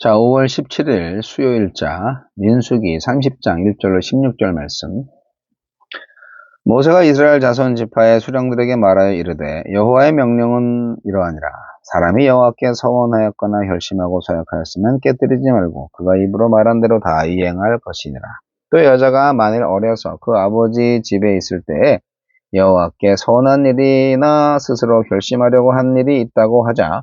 자, 5월 17일 수요일자 민수기 30장 1절로 16절 말씀. 모세가 이스라엘 자손 지파의 수령들에게 말하여 이르되 여호와의 명령은 이러하니라. 사람이 여호와께 서원하였거나 결심하고 서약하였으면 깨뜨리지 말고 그가 입으로 말한 대로 다 이행할 것이니라. 또 여자가 만일 어려서 그 아버지 집에 있을 때에 여호와께 서원한 일이나 스스로 결심하려고 한 일이 있다고 하자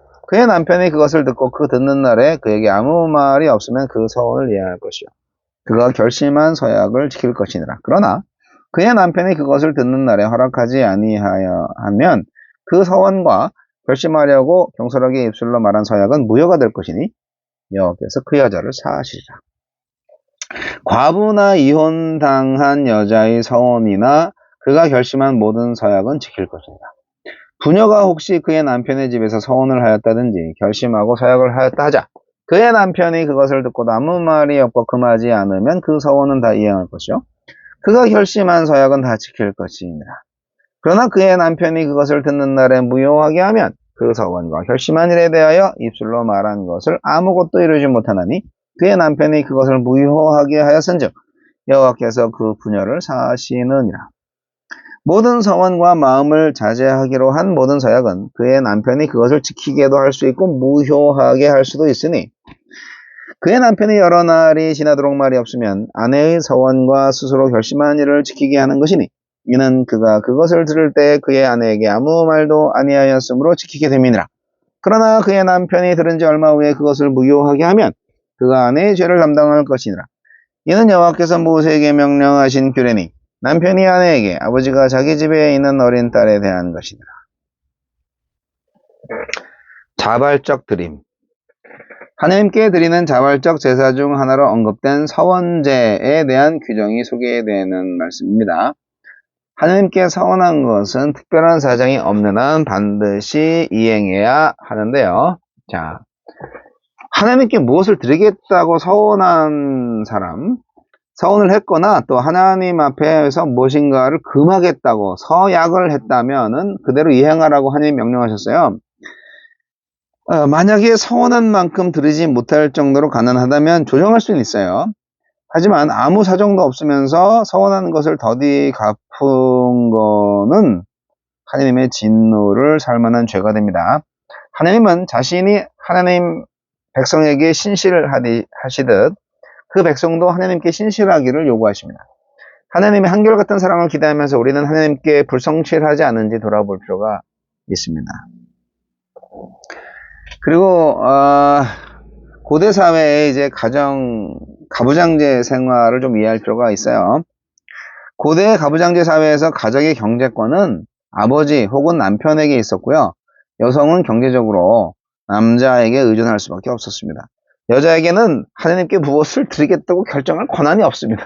그의 남편이 그것을 듣고 그 듣는 날에 그에게 아무 말이 없으면 그 서원을 이해할 것이요. 그가 결심한 서약을 지킬 것이니라. 그러나 그의 남편이 그것을 듣는 날에 허락하지 아니하여 하면 그 서원과 결심하려고 경솔하게 입술로 말한 서약은 무효가 될 것이니 여호와께서 그 여자를 사하시리라. 과부나 이혼당한 여자의 서원이나 그가 결심한 모든 서약은 지킬 것입니다. 부녀가 혹시 그의 남편의 집에서 서원을 하였다든지 결심하고 서약을 하였다 하자 그의 남편이 그것을 듣고도 아무 말이 없고 금하지 않으면 그 서원은 다 이행할 것이요. 그가 결심한 서약은 다 지킬 것이니라. 그러나 그의 남편이 그것을 듣는 날에 무효하게 하면 그 서원과 결심한 일에 대하여 입술로 말한 것을 아무것도 이루지 못하나니 그의 남편이 그것을 무효하게 하였은즉 여호와께서 그 부녀를 사시느니라 모든 서원과 마음을 자제하기로 한 모든 서약은 그의 남편이 그것을 지키게도 할 수 있고 무효하게 할 수도 있으니 그의 남편이 여러 날이 지나도록 말이 없으면 아내의 서원과 스스로 결심한 일을 지키게 하는 것이니 이는 그가 그것을 들을 때 그의 아내에게 아무 말도 아니하였으므로 지키게 됨이니라. 그러나 그의 남편이 들은 지 얼마 후에 그것을 무효하게 하면 그가 아내의 죄를 담당할 것이니라. 이는 여호와께서 모세에게 명령하신 규례니 남편이 아내에게 아버지가 자기 집에 있는 어린 딸에 대한 것이니라. 자발적 드림 하나님께 드리는 자발적 제사 중 하나로 언급된 서원제에 대한 규정이 소개되는 말씀입니다. 하나님께 서원한 것은 특별한 사정이 없는 한 반드시 이행해야 하는데요. 자, 하나님께 무엇을 드리겠다고 서원한 사람, 서원을 했거나 또 하나님 앞에서 무엇인가를 금하겠다고 서약을 했다면은 그대로 이행하라고 하나님 명령하셨어요. 어, 만약에 서원한 만큼 드리지 못할 정도로 가난하다면 조정할 수는 있어요. 하지만 아무 사정도 없으면서 서원한 것을 더디 갚은 거는 하나님의 진노를 살만한 죄가 됩니다. 하나님은 자신이 하나님 백성에게 신실을 하시듯 그 백성도 하나님께 신실하기를 요구하십니다. 하나님의 한결같은 사랑을 기대하면서 우리는 하나님께 불성실하지 않은지 돌아볼 필요가 있습니다. 그리고 어, 고대 사회의 이제 가정 가부장제 생활을 좀 이해할 필요가 있어요. 고대 가부장제 사회에서 가정의 경제권은 아버지 혹은 남편에게 있었고요. 여성은 경제적으로 남자에게 의존할 수밖에 없었습니다. 여자에게는 하나님께 무엇을 드리겠다고 결정할 권한이 없습니다.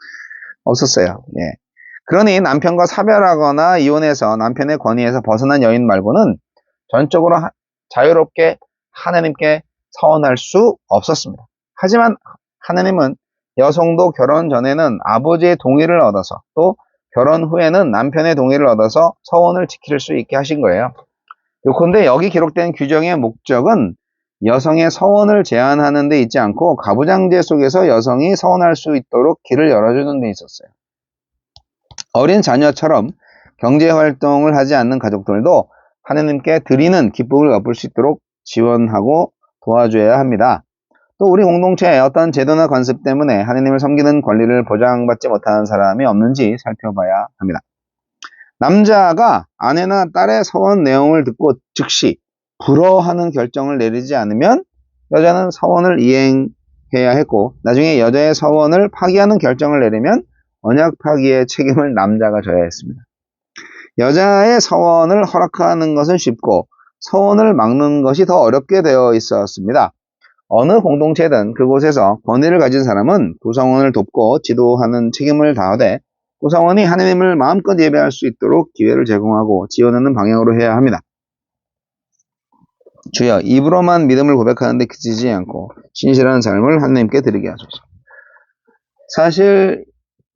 없었어요. 예. 그러니 남편과 사별하거나 이혼해서 남편의 권위에서 벗어난 여인 말고는 전적으로 하, 자유롭게 하나님께 서원할 수 없었습니다. 하지만 하나님은 여성도 결혼 전에는 아버지의 동의를 얻어서 또 결혼 후에는 남편의 동의를 얻어서 서원을 지킬 수 있게 하신 거예요. 그런데 여기 기록된 규정의 목적은 여성의 서원을 제한하는 데 있지 않고 가부장제 속에서 여성이 서원할 수 있도록 길을 열어주는 데 있었어요. 어린 자녀처럼 경제활동을 하지 않는 가족들도 하느님께 드리는 기쁨을 얻을 수 있도록 지원하고 도와줘야 합니다. 또 우리 공동체에 어떤 제도나 관습 때문에 하느님을 섬기는 권리를 보장받지 못하는 사람이 없는지 살펴봐야 합니다. 남자가 아내나 딸의 서원 내용을 듣고 즉시 불허하는 결정을 내리지 않으면 여자는 서원을 이행해야 했고 나중에 여자의 서원을 파기하는 결정을 내리면 언약 파기의 책임을 남자가 져야 했습니다. 여자의 서원을 허락하는 것은 쉽고 서원을 막는 것이 더 어렵게 되어 있었습니다. 어느 공동체든 그곳에서 권위를 가진 사람은 구성원을 돕고 지도하는 책임을 다하되 구성원이 하나님을 마음껏 예배할 수 있도록 기회를 제공하고 지원하는 방향으로 해야 합니다. 주여 입으로만 믿음을 고백하는데 그치지 않고 진실한 삶을 하나님께 드리게 하소서. 사실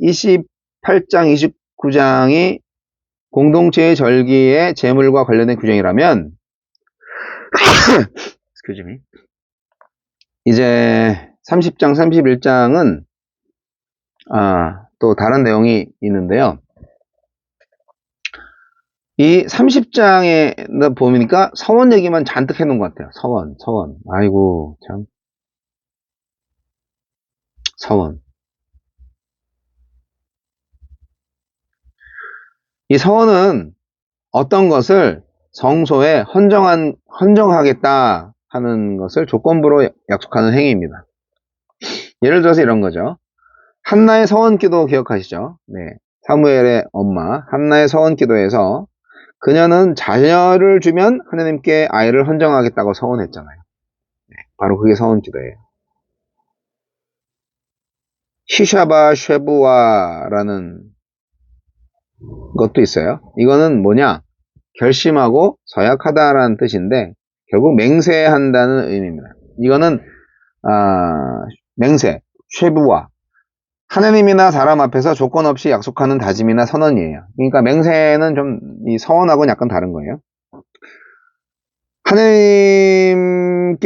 28장, 29장이 공동체의 절기의 재물과 관련된 규정이라면. 이제 30장, 31장은 아, 또 다른 내용이 있는데요. 이 30장에 보니까 서원 얘기만 잔뜩 해놓은 것 같아요. 서원, 서원. 아이고, 참. 서원. 이 서원은 어떤 것을 성소에 헌정한, 헌정하겠다 하는 것을 조건부로 약속하는 행위입니다. 예를 들어서 이런 거죠. 한나의 서원 기도 기억하시죠? 네. 사무엘의 엄마, 한나의 서원 기도에서 그녀는 자녀를 주면 하나님께 아이를 헌정하겠다고 서원했잖아요. 네, 바로 그게 서원 기도예요. 히샤바 쉐부와라는 것도 있어요. 이거는 뭐냐? 결심하고 서약하다라는 뜻인데 결국 맹세한다는 의미입니다. 이거는 아, 맹세, 쉐부와 하나님이나 사람 앞에서 조건 없이 약속하는 다짐이나 선언이에요. 그러니까 맹세는 좀 이 서원하고는 약간 다른 거예요. 하나님께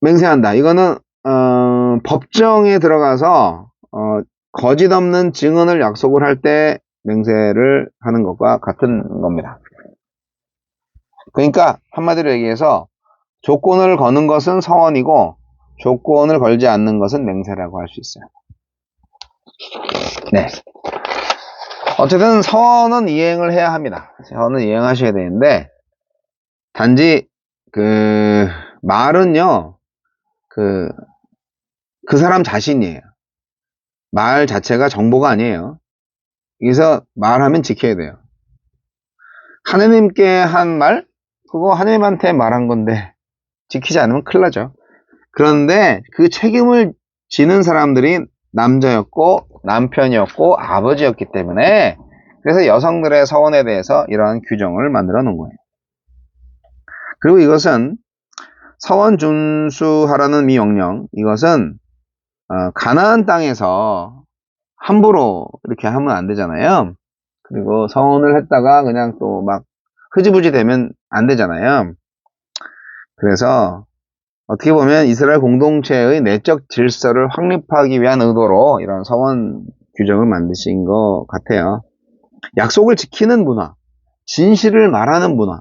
맹세한다. 이거는 어, 법정에 들어가서 어, 거짓 없는 증언을 약속을 할 때 맹세를 하는 것과 같은 겁니다. 그러니까 한마디로 얘기해서 조건을 거는 것은 서원이고 조건을 걸지 않는 것은 맹세라고 할 수 있어요. 네. 어쨌든 서원은 이행을 해야 합니다. 서원은 이행하셔야 되는데 단지 그 말은요 그, 그 사람 자신이에요. 말 자체가 정보가 아니에요. 여기서 말하면 지켜야 돼요. 하느님께 한 말, 그거 하느님한테 말한 건데, 지키지 않으면 큰일 나죠. 그런데 그 책임을 지는 사람들이 남자였고, 남편이었고, 아버지였기 때문에, 그래서 여성들의 서원에 대해서 이러한 규정을 만들어 놓은 거예요. 그리고 이것은 서원 준수하라는 미 명령, 이것은 어, 가나안 땅에서 함부로 이렇게 하면 안 되잖아요. 그리고 서원을 했다가 그냥 또 막 흐지부지 되면 안 되잖아요. 그래서 어떻게 보면 이스라엘 공동체의 내적 질서를 확립하기 위한 의도로 이런 서원 규정을 만드신 것 같아요. 약속을 지키는 문화, 진실을 말하는 문화,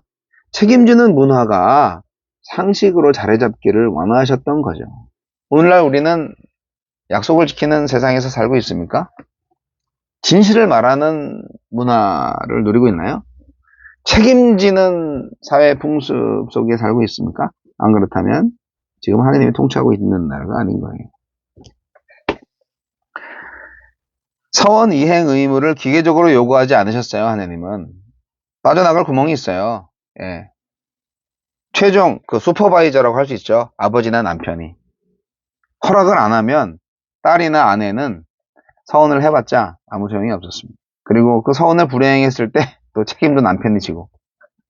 책임지는 문화가 상식으로 자리 잡기를 원하셨던 거죠. 오늘날 우리는 약속을 지키는 세상에서 살고 있습니까? 진실을 말하는 문화를 누리고 있나요? 책임지는 사회 풍습 속에 살고 있습니까? 안 그렇다면 지금 하나님이 통치하고 있는 나라가 아닌 거예요. 서원 이행 의무를 기계적으로 요구하지 않으셨어요, 하나님은. 빠져나갈 구멍이 있어요. 예. 최종 그 슈퍼바이저라고 할 수 있죠. 아버지나 남편이. 허락을 안 하면 딸이나 아내는 서원을 해봤자 아무 소용이 없었습니다. 그리고 그 서원을 불행했을 때 또 책임도 남편이 지고.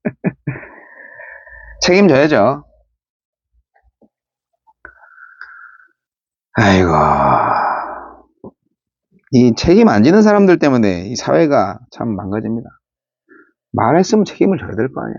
책임져야죠. 아이고. 이 책임 안 지는 사람들 때문에 이 사회가 참 망가집니다. 말했으면 책임을 져야 될 거 아니야.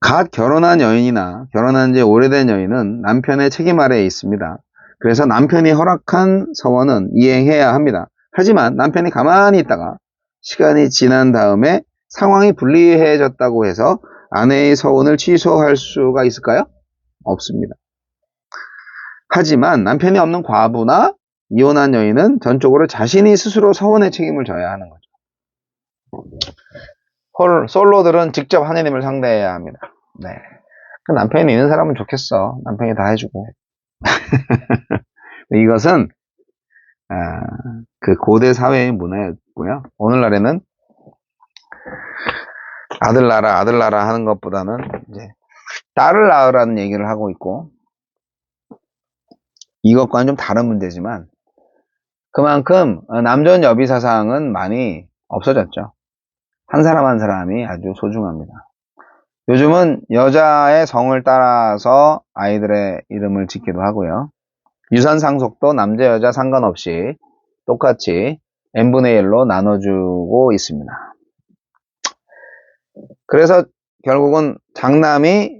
갓 결혼한 여인이나 결혼한 지 오래된 여인은 남편의 책임 아래에 있습니다. 그래서 남편이 허락한 서원은 이행해야 합니다. 하지만 남편이 가만히 있다가 시간이 지난 다음에 상황이 불리해졌다고 해서 아내의 서원을 취소할 수가 있을까요? 없습니다. 하지만 남편이 없는 과부나 이혼한 여인은 전적으로 자신이 스스로 서원의 책임을 져야 하는 거죠. 홀, 솔로들은 직접 하느님을 상대해야 합니다. 네. 그 남편이 있는 사람은 좋겠어. 남편이 다 해주고. 이것은, 아, 그 고대 사회의 문화였고요. 오늘날에는 아들 낳아라, 아들 낳아라 하는 것보다는 이제 딸을 낳으라는 얘기를 하고 있고 이것과는 좀 다른 문제지만 그만큼 남존 여비 사상은 많이 없어졌죠. 한 사람 한 사람이 아주 소중합니다. 요즘은 여자의 성을 따라서 아이들의 이름을 짓기도 하고요. 유산 상속도 남자 여자 상관없이 똑같이 n분의 1로 나눠주고 있습니다. 그래서 결국은 장남이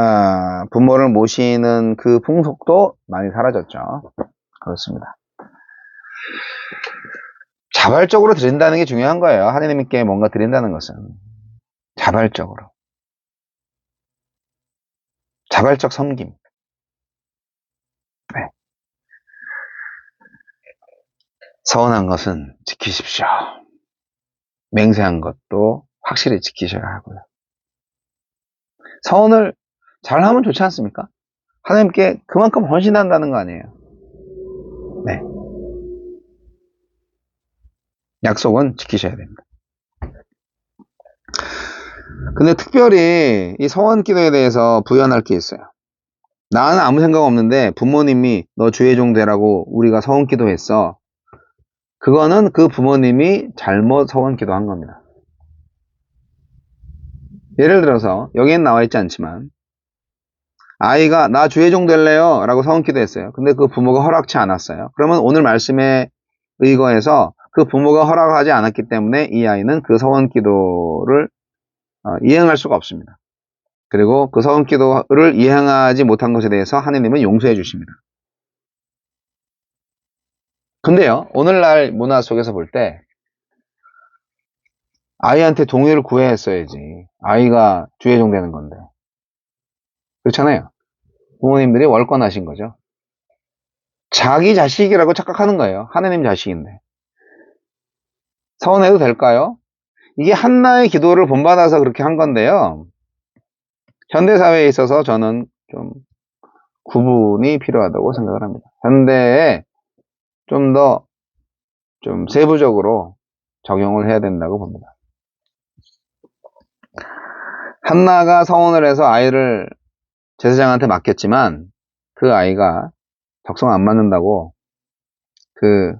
아, 부모를 모시는 그 풍속도 많이 사라졌죠. 그렇습니다. 자발적으로 드린다는 게 중요한 거예요. 하나님께 뭔가 드린다는 것은. 자발적으로. 자발적 섬김. 네. 서운한 것은 지키십시오. 맹세한 것도 확실히 지키셔야 하고요. 서원을 잘하면 좋지 않습니까? 하나님께 그만큼 헌신한다는 거 아니에요. 네. 약속은 지키셔야 됩니다. 근데 특별히 이 서원 기도에 대해서 부연할 게 있어요. 나는 아무 생각 없는데 부모님이 너 주의 종 되라고 우리가 서원 기도했어. 그거는 그 부모님이 잘못 서원 기도한 겁니다. 예를 들어서 여기엔 나와 있지 않지만 아이가 나 주의 종 될래요 라고 서원 기도했어요. 근데 그 부모가 허락치 않았어요. 그러면 오늘 말씀에 의거해서 그 부모가 허락하지 않았기 때문에 이 아이는 그 서원 기도를 어, 이행할 수가 없습니다. 그리고 그 서원 기도를 이행하지 못한 것에 대해서 하느님은 용서해 주십니다. 근데요, 오늘날 문화 속에서 볼 때, 아이한테 동의를 구해야 했어야지. 아이가 주의종 되는 건데. 그렇잖아요. 부모님들이 월권하신 거죠. 자기 자식이라고 착각하는 거예요. 하느님 자식인데. 서운해도 될까요? 이게 한나의 기도를 본받아서 그렇게 한 건데요. 현대사회에 있어서 저는 좀 구분이 필요하다고 생각을 합니다. 현대에 좀 더 좀 세부적으로 적용을 해야 된다고 봅니다. 한나가 서원을 해서 아이를 제사장한테 맡겼지만 그 아이가 적성 안 맞는다고 그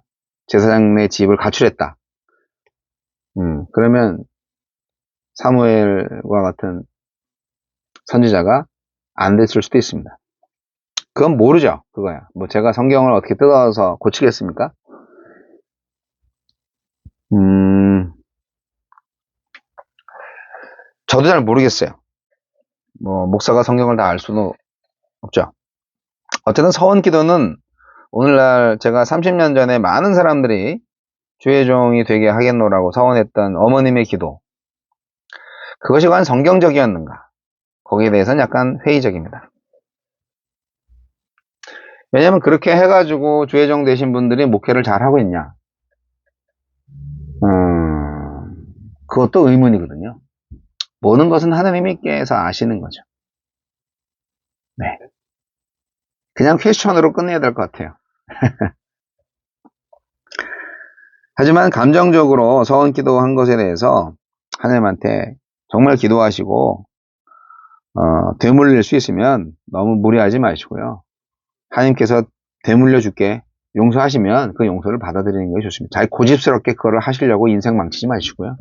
제사장의 집을 가출했다. 음, 그러면 사무엘과 같은 선지자가 안 됐을 수도 있습니다. 그건 모르죠. 그거야. 뭐 제가 성경을 어떻게 뜯어서 고치겠습니까? 음, 저도 잘 모르겠어요. 뭐 목사가 성경을 다 알 수는 없죠. 어쨌든 서원 기도는 오늘날 제가 30년 전에 많은 사람들이 주의 종이 되게 하겠노라고 서원했던 어머님의 기도. 그것이 과연 성경적이었는가? 거기에 대해서는 약간 회의적입니다. 왜냐면 그렇게 해가지고 주의 종 되신 분들이 목회를 잘 하고 있냐? 음, 그것도 의문이거든요. 모든 것은 하나님께서 아시는 거죠. 네. 그냥 퀘스천으로 끝내야 될 것 같아요. 하지만 감정적으로 서원 기도한 것에 대해서 하나님한테 정말 기도하시고 어, 되물릴 수 있으면 너무 무리하지 마시고요. 하나님께서 되물려 줄게 용서하시면 그 용서를 받아들이는 것이 좋습니다. 잘 고집스럽게 그거를 하시려고 인생 망치지 마시고요.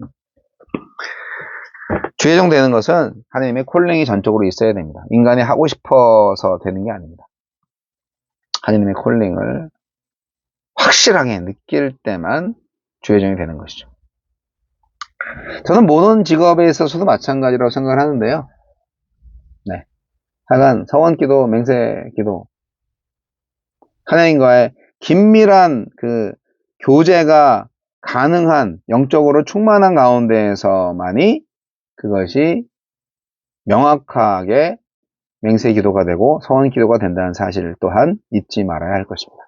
주의종 되는 것은 하나님의 콜링이 전적으로 있어야 됩니다. 인간이 하고 싶어서 되는 게 아닙니다. 하나님의 콜링을 확실하게 느낄 때만 주의종이 되는 것이죠. 저는 모든 직업에 있어서도 마찬가지라고 생각을 하는데요. 네. 하여간 서원 기도, 맹세 기도, 하나님과의 긴밀한 그 교제가 가능한 영적으로 충만한 가운데에서만이 그것이 명확하게 맹세 기도가 되고 서원 기도가 된다는 사실 또한 잊지 말아야 할 것입니다.